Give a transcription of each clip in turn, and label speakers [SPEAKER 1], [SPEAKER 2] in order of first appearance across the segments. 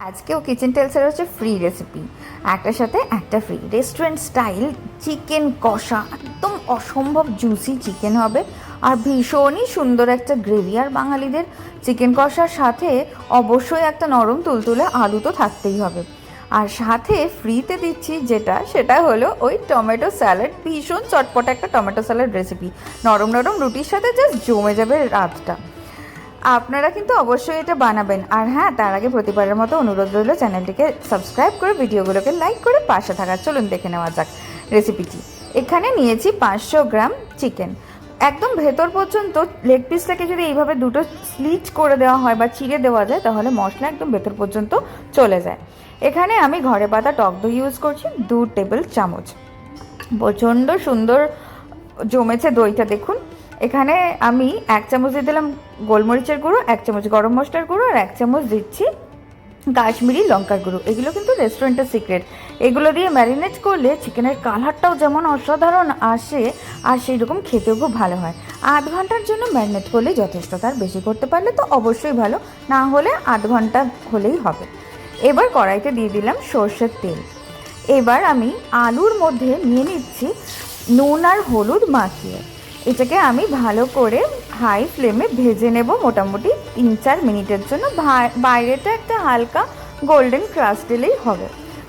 [SPEAKER 1] আজকেও কিচেন টেলসের হচ্ছে free recipe একটার সাথে একটা ফ্রি রেস্টুরেন্ট স্টাইল চিকেন কষা, একদম অসম্ভব জুসি চিকেন হবে। আর ভীষণই সুন্দর একটা গ্রেভি আর বাঙালিদের চিকেন কষার সাথে অবশ্যই একটা নরম তুলতুলে আলু তো থাকতেই হবে। আর সাথে ফ্রিতে দিচ্ছি যেটা, সেটা হলো ওই টমেটো স্যালাড ভীষণ চটপটা একটা টমেটো স্যালাড রেসিপি নরম নরম রুটির সাথে জাস্ট জমে যাবে রাতটা। আপনারা কিন্তু অবশ্যই এটা বানাবেন। আর হ্যাঁ তার আগে প্রতিবারের মতো অনুরোধ রইল চ্যানেলটিকে সাবস্ক্রাইব করে ভিডিওগুলোকে লাইক করে পাশে থাকা। চলুন দেখে নেওয়া যাক রেসিপিটি। এখানে নিয়েছি পাঁচশো গ্রাম চিকেন। একদম ভেতর পর্যন্ত লেগ পিসটাকে যদি এইভাবে দুটো স্লিচ করে দেওয়া হয় বা চিড়ে দেওয়া যায়, তাহলে মশলা একদম ভেতর পর্যন্ত চলে যায়। এখানে আমি ঘরে পাতা টক দই ইউজ করছি, দু টেবিল চামচ। প্রচণ্ড সুন্দর জমেছে দইটা, দেখুন। এখানে আমি এক চামচ দিয়ে দিলাম গোলমরিচের গুঁড়ো, এক চামচ গরম মশলার গুঁড়ো আর এক চামচ দিচ্ছি কাশ্মীরি লঙ্কার গুঁড়ো। এগুলো কিন্তু রেস্টুরেন্টের সিক্রেট এগুলো দিয়ে ম্যারিনেট করলে চিকেনের কালারটাও যেমন অসাধারণ আসে, আর সেই রকম খেতেও খুব ভালো হয়। আধ ঘণ্টার জন্য ম্যারিনেট করলে যথেষ্ট, তার বেশি করতে পারলে তো অবশ্যই ভালো, না হলে আধ ঘণ্টা হলেই হবে। এবার কড়াইতে দিয়ে দিলাম সর্ষের তেল। এবার আমি আলুর মধ্যে নিয়ে নিচ্ছি নুন আর হলুদ মাখিয়ে। এটাকে আমি ভালো করে হাই ফ্লেমে ভেজে নেব মোটামুটি তিন চার মিনিটের জন্য। বাইরেটা একটা হালকা গোল্ডেন ক্রাস্ট দিলেই হবে।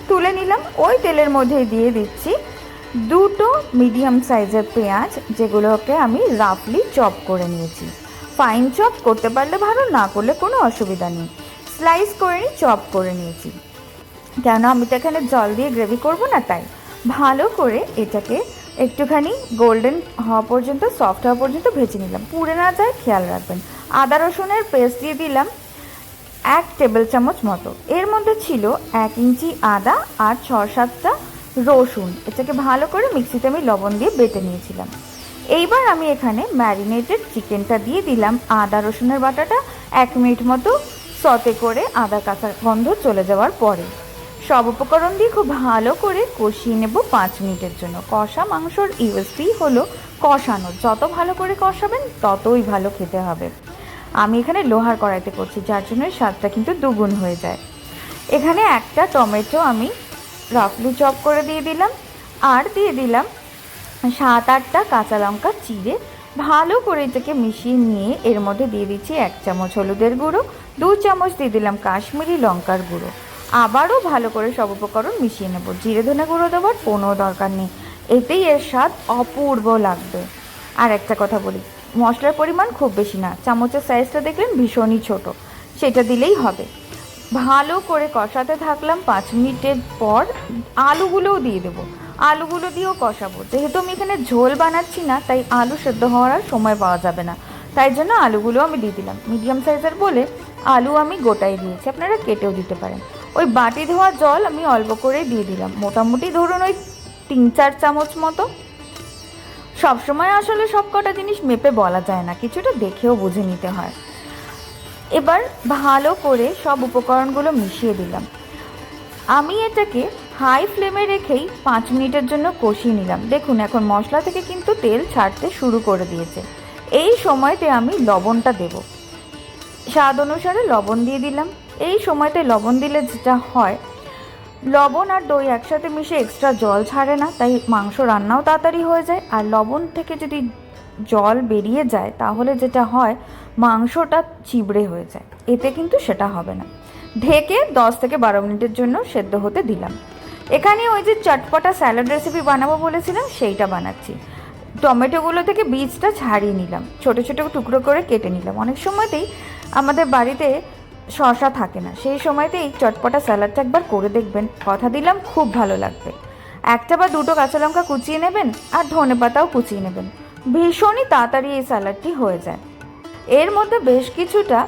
[SPEAKER 1] তুলে নিলাম, ওই তেলের মধ্যে দিয়ে দিচ্ছি দুটো মিডিয়াম সাইজের পেঁয়াজ, যেগুলোকে আমি রাফলি চপ করে নিয়েছি। ফাইন চপ করতে পারলে ভালো, না করলে কোনো অসুবিধা নেই। স্লাইস করে নিই চপ করে নিয়েছি। কেন আমি তো এখানে জল দিয়ে গ্রেভি করব না তাই? ভালো করে এটাকে একটুখানি গোল্ডেন হওয়া পর্যন্ত সফট হওয়া পর্যন্ত ভেজে নিলাম। পুড়ে না যায়, খেয়াল রাখবেন। আদা রসুনের পেস্ট দিয়ে দিলাম এক টেবিল চামচ মতো। এর মধ্যে ছিল এক ইঞ্চি আদা আর ছ সাতটা রসুন। এটাকে ভালো করে মিক্সিতে আমি লবণ দিয়ে বেটে নিয়েছিলাম। এইবার আমি এখানে ম্যারিনেটেড চিকেনটা দিয়ে দিলাম। আদা রসুনের বাটাটা এক মিনিট মতো সতে করে আদা কাঁচা গন্ধ চলে যাওয়ার পরে। সব উপকরণ দিয়ে খুব ভালো করে কষিয়ে নেব পাঁচ মিনিটের জন্য। কষা মাংসর ইউএসপি হলো কষানো। যত ভালো করে কষাবেন, ততই ভালো খেতে হবে। আমি এখানে লোহার কড়াইতে করছি, যার জন্য স্বাদটা কিন্তু দুগুণ হয়ে যায়। এখানে একটা টমেটো আমি রাফলি চপ করে দিয়ে দিলাম। আর দিয়ে দিলাম সাত আটটা কাঁচা লঙ্কা চিড়ে। ভালো করে এটাকে মিশিয়ে নিয়ে এর মধ্যে দিয়ে দিচ্ছি এক চামচ হলুদের গুঁড়ো, দু চামচ দিয়ে দিলাম কাশ্মীরি লঙ্কার গুঁড়ো। আবারও ভালো করে সব উপকরণ মিশিয়ে নেব। জিরে ধনে গুঁড়ো দেওয়ার কোনো দরকার নেই। এতেই এর স্বাদ অপূর্ব লাগবে। আর একটা কথা বলি, মশলার পরিমাণ খুব বেশি না। চামচের সাইজটা দেখলেন ভীষণই ছোট। সেটা দিলেই হবে। ভালো করে কষাতে থাকলাম পাঁচ মিনিটের পর আলুগুলোও দিয়ে দেবো। আলুগুলো দিয়েও কষাবো। যেহেতু আমি এখানে ঝোল বানাচ্ছি না, তাই আলু সেদ্ধ হওয়ার আর সময় পাওয়া যাবে না। তাই জন্য আলুগুলো আমি দিয়ে দিলাম। মিডিয়াম সাইজের বলে আলু আমি গোটাই দিয়েছি। আপনারা কেটেও দিতে পারেন। ওই বাটি ধোয়া জল আমি অল্প করে দিয়ে দিলাম। মোটামুটি ধরুন ওই তিন, চার চামচ মতো। সবসময় আসলে সব কটা জিনিস মেপে বলা যায় না, কিছুটা দেখেও বুঝে নিতে হয়। এবার ভালো করে সব উপকরণগুলো মিশিয়ে দিলাম। আমি এটাকে হাই ফ্লেমে রেখেই পাঁচ মিনিটের জন্য কষিয়ে নিলাম। দেখুন, এখন মশলা থেকে কিন্তু তেল ছাড়তে শুরু করে দিয়েছে। এই সময়তে আমি লবণটা দেব। স্বাদ অনুসারে লবণ দিয়ে দিলাম। এই সময়তে লবণ দিলে যেটা হয়, লবণ আর দই একসাথে মিশে এক্সট্রা জল ছাড়ে না, তাই মাংস রান্নাও তাড়াতাড়ি হয়ে যায়। আর লবণ থেকে যদি জল বেরিয়ে যায়, তাহলে যেটা হয়, মাংসটা চিবড়ে হয়ে যায়। এতে কিন্তু সেটা হবে না। ঢেকে দশ থেকে বারো মিনিটের জন্য সেদ্ধ হতে দিলাম। এখানে ওই যে চটপটা স্যালাড রেসিপি বানাবো বলেছিলাম, সেইটা বানাচ্ছি। টমেটোগুলো থেকে বীজটা ছাড়িয়ে নিলাম। ছোট ছোট টুকরো করে কেটে নিলাম। অনেক সময়তেই আমাদের বাড়িতে শশা থাকে না। সেই সময়তে এই চটপটা স্যালাডটা একবার করে দেখবেন। কথা দিলাম, খুব ভালো লাগবে। একটা বা দুটো কাঁচা লঙ্কা কুচিয়ে নেবেন আর ধনে পাতাও কুচিয়ে নেবেন। ভীষণই তাড়াতাড়ি এই স্যালাডটি হয়ে যায়। এর মধ্যে বেশ কিছুটা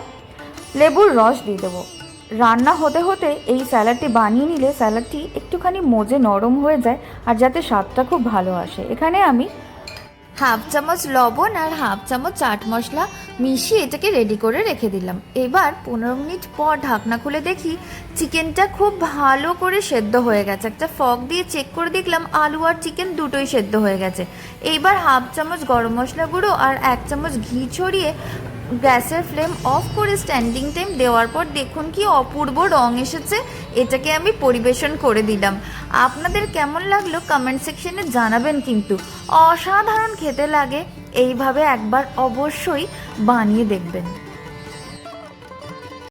[SPEAKER 1] লেবুর রস দিয়ে দেবো। রান্না হতে হতে এই স্যালাডটি বানিয়ে নিলে স্যালাডটি একটুখানি মজে নরম হয়ে যায় আর যাতে স্বাদটা খুব ভালো আসে। এখানে আমি হাফ চামচ লবণ আর হাফ চামচ চাট মশলা মিশিয়ে এটাকে রেডি করে রেখে দিলাম। এবার পনেরো মিনিট পর ঢাকনা খুলে দেখি চিকেনটা খুব ভালো করে সেদ্ধ হয়ে গেছে। একটা ফক দিয়ে চেক করে দেখলাম আলু আর চিকেন দুটোই সেদ্ধ হয়ে গেছে। এইবার হাফ চামচ গরম মশলা গুঁড়ো আর এক চামচ ঘি ছড়িয়ে গ্যাসের ফ্লেম অফ করে স্ট্যান্ডিং টাইম দেওয়ার পর দেখুন কি অপূর্ব রং এসেছে। এটাকে আমি পরিবেশন করে দিলাম। আপনাদের কেমন লাগল কমেন্ট সেকশনে জানাবেন কিন্তু। অসাধারণ খেতে লাগে। এইভাবে একবার অবশ্যই বানিয়ে দেখবেন।